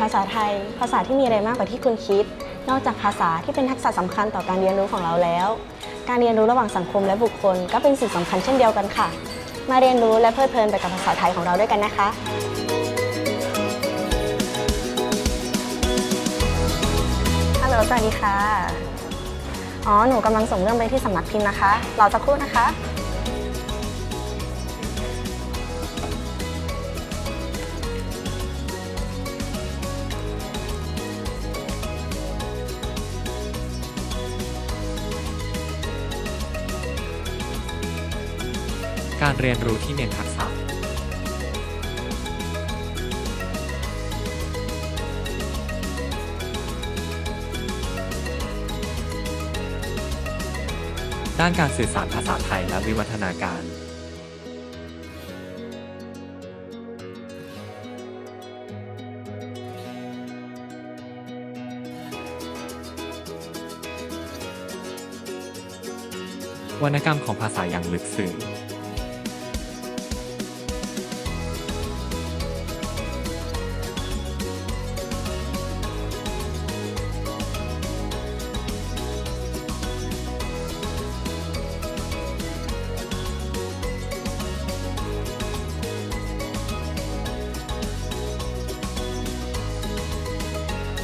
ภาษาไทย ภาษาที่มีอะไรมากกว่าที่คุณคิด นอกจากภาษาที่เป็นทักษะสำคัญต่อการเรียนรู้ของเราแล้ว การเรียนรู้ระหว่างสังคมและบุคคล ก็เป็นสิ่งสำคัญเช่นเดียวกันค่ะ มาเรียนรู้และเพลิดเพลินไปกับภาษาไทยของเราด้วยกันนะคะฮัลโหลสวัสดีค่ะ อ๋อ หนูกำลังส่งเรื่องไปที่สำนักพิมพ์นะคะ รอสักครู่นะคะ การเรียนรู้ที่เน้นทักษะด้านการสื่อสารภาษาไทยและวิวัฒนาการ วรรณกรรมของภาษาอย่างลึกซึ้ง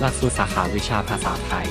หลักสูตรสาขาวิชาภาษาไทย